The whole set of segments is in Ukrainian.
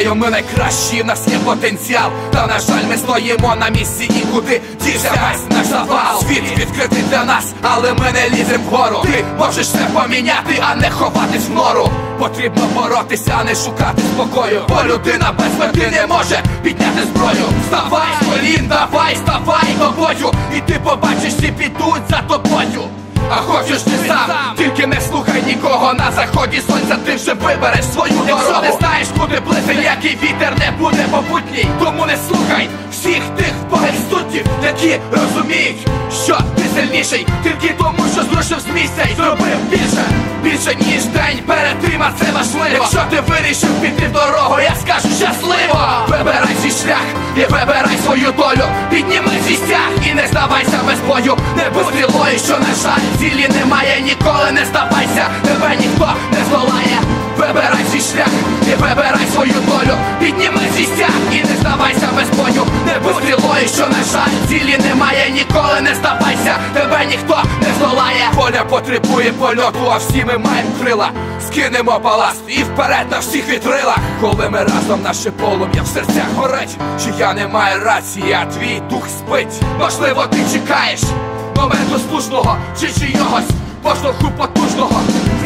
Знаю, ми найкращі, в нас є потенціал. Та на жаль, ми стоїмо на місці і куди дівся весь наш завал. Світ відкритий для нас, але ми не лізем вгору. Ти можеш все поміняти, а не ховатись в нору. Потрібно боротися, а не шукати спокою. Бо людина без мети не може підняти зброю. Вставай, з колін, давай, ставай до бою. І ти побачиш, всі підуть за тобою. А хочеш ти сам, тільки не слухай нікого на заході. Сонця, ти вже вибереш свою дорогу. Якщо не знаєш, куди плити, який вітер не буде попутній. Тому не слухай всіх тих богайстутів, які розуміють, що ти сильніший, тільки тому, що зрушив з місця і зробив більше, більше ніж день перед тим, а це важливо. Якщо ти вирішив піти в дорогу, я скажу щасливо. Вибирай свій шлях і вибирай свою долю, підніми свій стяг і не здавайся без бою, не будь що не жаль. Цілі немає, ніколи не здавайся, тебе ніхто жаль цілі немає, ніколи не здавайся, тебе ніхто не здолає. Поля потребує польоту, а всі ми маємо крила. Скинемо баласт і вперед на всіх вітрилах. Коли ми разом наше полум'я в серцях горить, чия немає рації, а твій дух спить. Можливо, ти чекаєш моменту слушного чи чийогось поштовху потужного.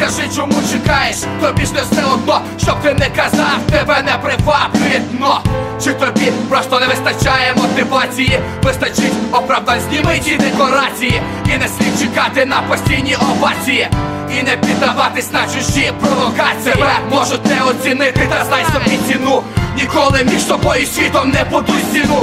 Скажи, чому чекаєш, тобі ж не все одно, щоб ти не казав, тебе не приваблює дно. Чи тобі просто не вистачає мотивації? Вистачить оправдань зніми ті декорації І не слід чекати на постійні овації І не піддаватись на чужі провокації. Тебе можуть не оцінити, та знай собі ціну. Ніколи між собою світом не будуй стіну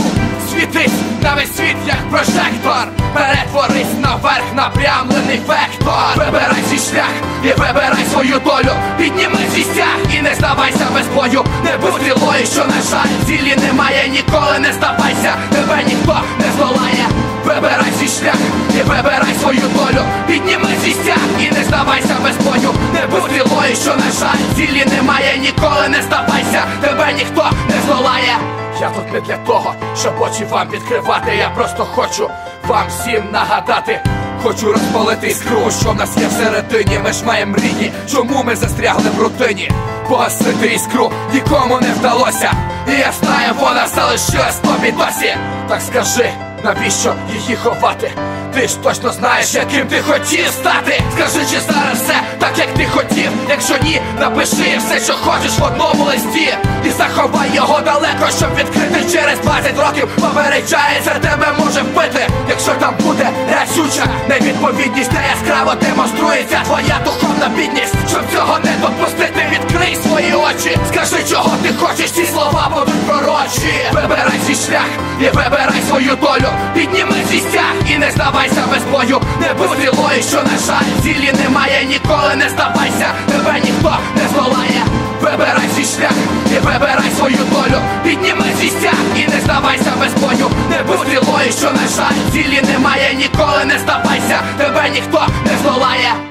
Світись на весь світ, як прожектор. Перетворись наверх напрямлений вектор. Вибирай свій шлях і вибирай свою долю. Підніми свій стяг і не здавайся без бою. Не будь стрілою, що на жаль цілі немає. Ніколи не здавайся, тебе ніхто не здолає. Вибирай свій шлях і вибирай свою долю. Підніми свій стяг і не здавайся без бою Не будь стрілою, що на жаль цілі немає Ніколи не здавайся, тебе ніхто не здолає я тут не для того, щоб очі вам відкривати. Я просто хочу вам всім нагадати. Хочу розпалити іскру, що в нас є всередині. Ми ж маємо мрії, чому ми застрягли в рутині? Погасити іскру нікому не вдалося. І я знаю, вона залишилась тобі досі. Так скажи, навіщо її ховати? Ти ж точно знаєш, яким ти хотів стати. Скажи, чи зараз все так, як ти хотів. Якщо ні, напиши все, що хочеш в одному листі. І заховай його далеко, щоб відкрити через 20 років. Попереджається, тебе може вбити. Якщо там буде рячуча невідповідність, не яскраво демонструється твоя духовна бідність. Щоб цього не допустити, відкрий свої очі. Скажи, чого ти хочеш, ці слова будуть пророчі. Шлях і вибирай свою долю. Підніми свій стяг і не здавайся без бою. Не будь стрілою, що на жаль цілі немає. Ніколи не здавайся, тебе ніхто не здолає. Вибирай свій шлях і вибирай свою долю. Підніми свій стяг і не здавайся без бою. Не будь стрілою, що на жаль цілі немає. Ніколи не здавайся, тебе ніхто не здолає.